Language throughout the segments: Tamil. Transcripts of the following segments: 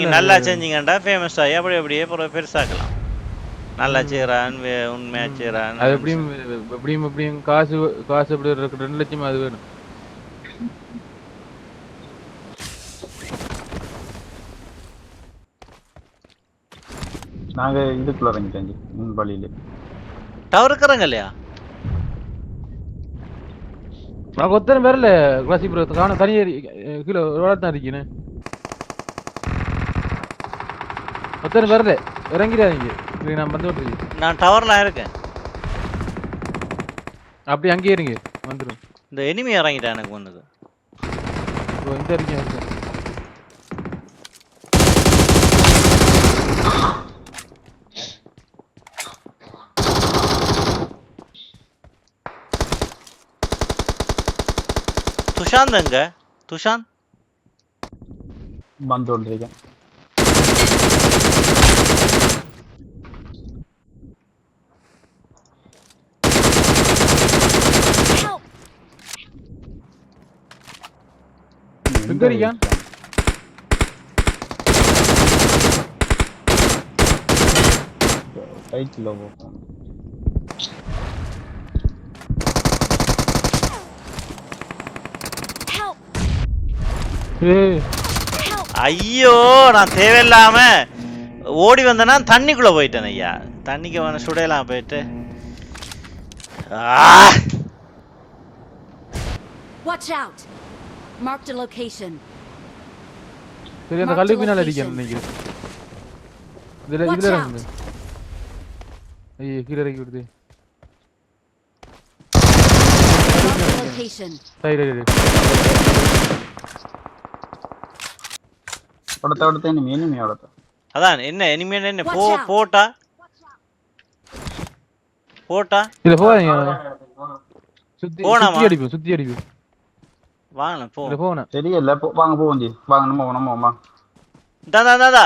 நீங்க நல்லா செஞ்சீங்கடா ஃபேமஸ் ஆகி அப்படி அப்படியே அப்புறம் பெருசாக்கலாம். நல்லா செய்கிறான் உண்மையா செய்கிறான் அது எப்படியும் எப்படியும் எப்படியும் காசு காசு எப்படி இருக்கு? ரெண்டு லட்சம் அது வேணும். நாங்க இதுக்குள்ள இறங்கிட்டேன் முன் வழியில. டவர் இருக்கிறாங்க இல்லையா? நான் ஒத்தனை வரல கிளாசி ப்ரோ காண தனியே கீழே ஒரு தான் இருக்கீங்க ஒத்தனை வரல இறங்கிடாதீங்க இது நான் வந்து விட்டுருக்கேன் நான் டவர்லாம் இருக்கேன் அப்படி அங்கேயே இருங்க வந்துடும் இந்த எனிமி இறங்கிட்டேன் எனக்கு ஒன்றுது இப்போ இந்த இருக்கீங்க வந்து. துஷாந்த் எங்க துஷாந்த் வந்து கொண்டிருக்கேன் Help! ஐயோ நான் தேவையில்லாம ஓடி வந்தேன்னா தண்ணிக்குள்ள போயிட்டேன் ஐயா. தண்ணிக்கு வேணும் சுடையலாம் போயிட்டு. ஆ! Watch out! Marked a location. சரி அந்த கல்லு பின்னால் location. அடிக்கணும் நினைக்கிறேன். இதுல இதுல ஐயோ கீழே இறக்கி விடுது. இனிமே இனிமே அடுத்த அதான் என்ன இனிமேல் என்ன போ. போட்டா? போட்டா? இதுல போவாதீங்க சுத்தி? சுத்தி அடிப்போம் சுத்தி அடிப்போம். வாங்க போ. போன தெரியல போ- வாங்க போவோம் ஜி வாங்க நம்ம நம்ம நம்ம தா தா, தா தா.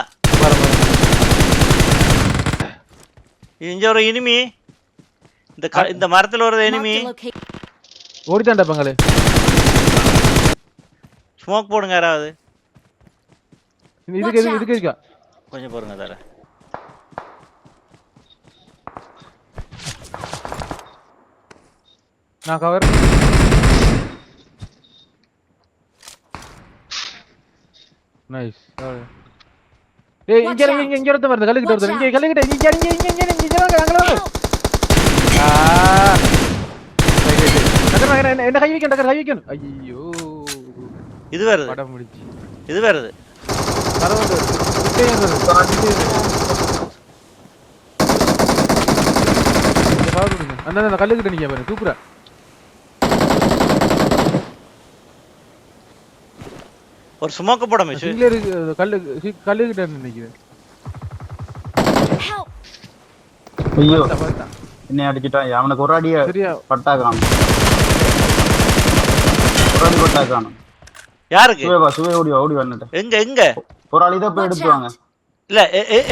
இங்க ஒரு இனிமி இந்த க- இந்த மரத்துல ஒரு எனிமி. ஓடித்தாண்டா பங்களே. ஸ்மோக் போடுங்க யாராவது. இது- இதுக்கு எது- இதுக்கு இருக்கா கொஞ்சம் போடுங்க தர. நான் கவர் நைஸ் ஏய் இங்க இறங்கு, இங்க இங்க ஒருத்தன் வருது கல்லுக்கிட்ட ஒருத்தன் இங்க கல்லுக்கிட்ட இங்க இங்க இங்க இங்க இங்க இங்க வாங்க அங்க வாங்க Help! ஆ சரி, சரி, சரி. டக்கர், டக்கர், என்ன- என்ன கை வைக்கணும் டக்கர் கை வைக்கணும் ஐயோ இது வருது படம் முடிச்சு இது வருது பரவாயில்ல விட்டே வருது. விட்டே வருது. இங்க cover கொடுங்க. அந்த அந்த கல்லுக்கிட்ட நிக்க பாருங்க சூப்பரா ஒரு ஸ்மோக்க போட மிஸ் இருக்கு கல்லு சி- கல்லுக்கிட்ட நினைக்கிறேன்! ஐயோ. என்ன அடிச்சிட்டான். அவனுக்கு ஒரு அடிய சரியா? பட்டா காணும் ஒரு அடி பட்டா காணும் யாருக்கு? சுவே வா சுவே ஓடி ஓடி வந்துட்டு எங்க எங்க? ஒரு ஆள் இதை போய் Watch எடுத்து வாங்க. out! இல்ல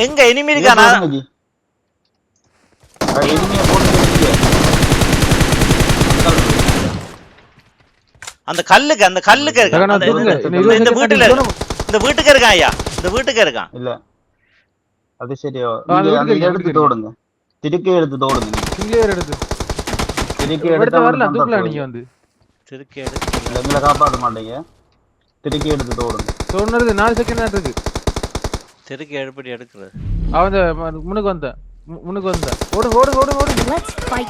எங்க? எனிமி இருக்கானா? போடுங்க ஜி எனிமையை போட்டு எடுத்துக்க. அந்த கல்லுக்கு அந்த கல்லுக்கு சொல்லுங்க. இந்த- வீட்டுல இருக்கு. இந்த வீட்டுக்கு இருக்கான் ஐயா. இந்த வீட்டுக்கு இருக்கான். இல்ல. அது சரியா இருக்கு, எடுத்து தோடுங்க. திருக்கே எடுத்து தோடுங்க. சிங்கிலேயர் எடுத்து. திருக்கி எடுத்து வரலாம் தூக்கலாம் நீங்க வந்து? திருக்கி எடுத்து இல்ல எங்களை காப்பாற்ற மாட்டீங்க. திருக்கி எடுத்து தோடுங்க. சொன்னது நாலு செகண்ட் தான் இருக்கு. திருக்கி எப்படி எடுக்கிறது. அவன் முன்னுக்கு வந்த முன்னுக்கு வந்த.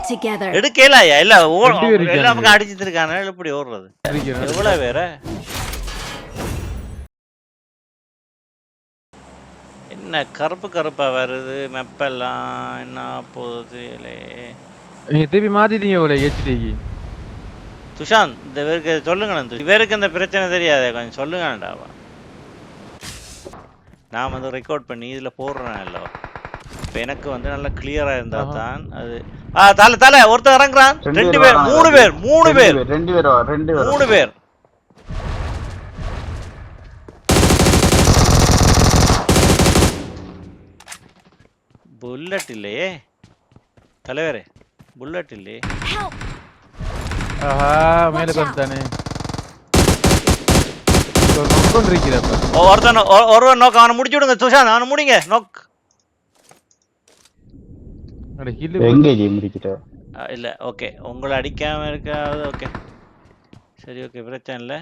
together. எடுக்கல ஐயா இல்ல ஓ- ரெண்டு பேர் எல்லா இருக்காங்க. பக்கம் அடிச்சிட்டு இருக்கானே எப்படி ஓடுறது. அடிக்கிறேன். எவ்வளவு வேற என்ன கருப்பு கருப்பா வருது மெப்பெல்லாம் என்ன போகுது. நீங்க திருப்பி மாத்திட்டீங்க போல ஹெச்டிக்கு துஷாந்த் இந்த பேருக்கு சொல்லுங்களேன் துஷ்- இவருக்கு இந்த பிரச்சனை தெரியாதே கொஞ்சம் சொல்லுங்கடாவா நான் வந்து ரெக்கார்ட் பண்ணி இதுல போடுறேன் இல்லை எனக்கு வந்து நல்லா கிளியரா இருந்தா. தான் அது. ஆ தலை தலை ஒருத்தன் இறங்குறான். ரெண்டு பேர். மூணு பேர் மூணு பேர். ரெண்டு பேர் ரெண்டு பேர் மூணு பேர். புல்லட் இல்லையே தலைவரே புல்லட் இல்லையே! ஆஹா மேல ஒ- ஒருத்தன் ஒருவன் நோக்கு அவனை முடிச்சு விடுங்க. சுஷாந்த் அவனை முடிங்க நோக் அட ஹில்லு எங்க ஜி முடிக்கிட்ட அஹ் இல்ல ஓகே உங்களை அடிக்காம இருக்காது ஓகே சரி ஓகே பிரச்சனை இல்லை.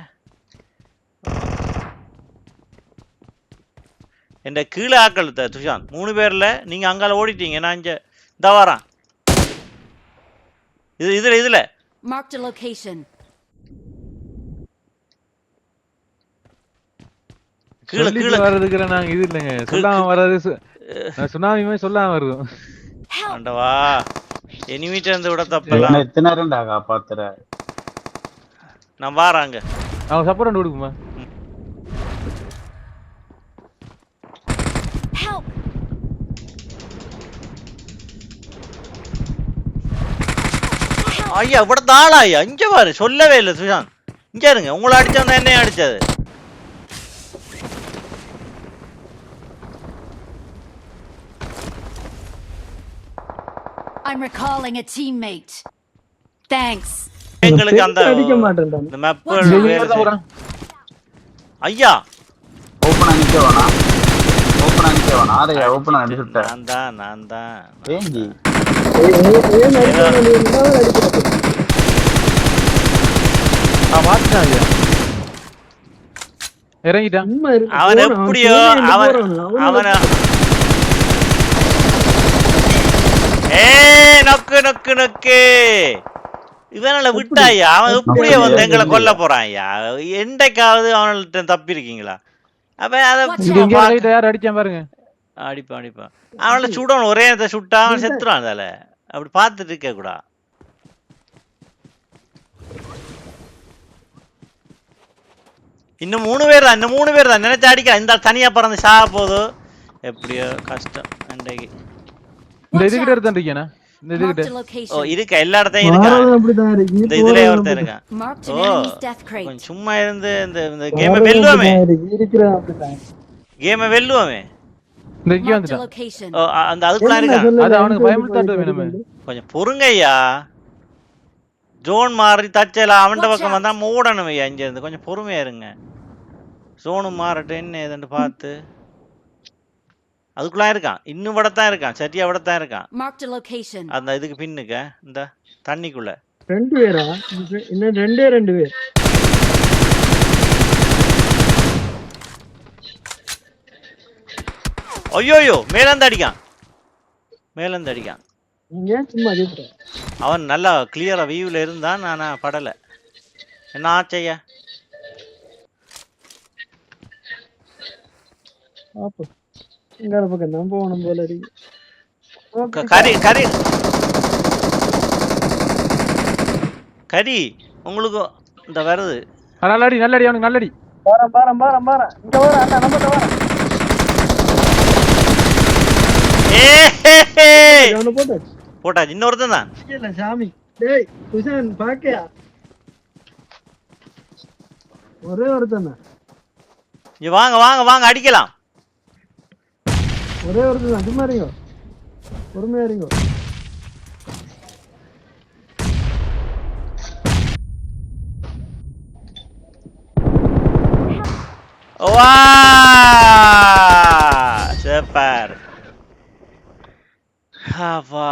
என்ற கீழே ஆக்கள் த- சுஷாந்த். மூணு பேர்ல நீங்க அங்கால ஓடிட்டீங்க. நான் இங்க இந்த வரேன். இது இதுல இதுல. Marked a location. கீழே கீழே. வர்றதுக்குற நாங்க இது இல்லைங்க. சொல்லாம சு- நான் சுனாமி மாதிரி சொல்லாம வருது! ஆண்டவா எனிமீட்ட இருந்து விட தப்பெல்லாம் என்ன எத்தனை நேரம்டா காப்பாத்துற? நான் வாராங்க. அவன் சப்போர்ட் கொடுக்குமா! ஐயா இவ்வளோ தாளா ஐயா? இங்க பாரு சொல்லவே இல்லை சுஷாந்த். இங்க இருங்க உங்களை அடிச்சவன் என்னையும் அடிச்சது. I'm recalling a teammate. Thanks. எங்களுக்கு அந்த அடிக்க மாட்டேன்டா இந்த மேப். ஐயா ஓப்பனா நிக்க வேணா ஓப்பனா நிக்க வேணா ஆரையா ஓப்பனா அடிச்சுட்ட நான் தான் நான் தான் அடிக்க ஐயா இறங்கிட்டான் அவன். எப்படியோ அவன்? அவன ஏ நொக்கு நொக்கு நொக்கு. இவனால விட்டாயா அவன் எப்படியோ வந்து எங்களை கொல்ல போறான் ஐயா என்றைக்காவது அவன்கிட்ட தப்பி இருக்கீங்களா அப்ப அத அடிச்சான் பாருங்க. அடிப்பான் அடிப்பான். அவனால சுடணும். ஒரே இடத்த சுட்டா அவன் செத்துறான் அதால. அப்படி பார்த்துட்டு இருக்க கூடா. இன்னும் மூணு பேர் தான் இன்னும் மூணு பேர் தான். நினைச்சு அடிக்கலாம். இந்த தனியா பறந்து சாக போதோ எப்படியோ கஷ்டம். அன்றைக்கு. இந்த இதுகிட்ட இருக்கேனா இந்த ஓ. இருக்க எல்லா இடத்தையும் இருக்கு. இந்த போறவன் ஒருத்தன். இருக்கான். ஓ சும்மா இருந்து இந்த இந்த கேமை வெல்லுவோமே. கேமை வெல்லுவோமே? இந்த வந்துட்டான். ஓ அந்த என்ன இருக்கான். அது அவனுக்கு பயமுறுத்தாட்டு வேணுமே. கொஞ்சம் பொறுங்க ஐயா ஜோன் மாறி தச்சல அவன்கிட்ட Watch பக்கம். வந்தா மூடணும் ஐயா இங்க இருந்து கொஞ்சம் பொறுமையா இருங்க. ஜோனு மாறட்டும் என்ன ஏதுன்னு பார்த்து. அதுக்குள்ள இருக்கான். இன்னும் விடத்தான் இருக்கான். சரியா விடத்தான் இருக்கான். Marked a location. அந்த இதுக்கு பின்னுக்க இந்த தண்ணிக்குள்ள. ரெண்டு பேரா? இன்னும் ரெண்டே ரெண்டு பேர்? ஐயோயோ மேலேந்து அடிக்கான். மேலேந்து அடிக்கான். அவன் நல்லா கிளியரா வியூல இருந்தான் ஆனா படல. என்ன ஆச்சையா பாப்போம் எங்கால பக்கம் தான் போகணும் போல இருக்கு. க- கறி கறி கறி உங்களுக்கு இந்த வருது. நல்லடி நல்லடி அவனுக்கு நல்லடி. பாரம் பாரம் பாரம் பாரம் இங்க வர அண்ணா நம்ம வர. அவனை இன்னொருத்தன் தான். இல்ல சாமி. டேய் குஷான் பாக்கையா? ஒரே ஒருத்தன் தான். இங்க வாங்க வாங்க வாங்க அடிக்கலாம். ஒரே ஒருத்தன் தான் சும்மா இருங்க. பொறுமையா இருங்க. வா சூப்பர் அப்பா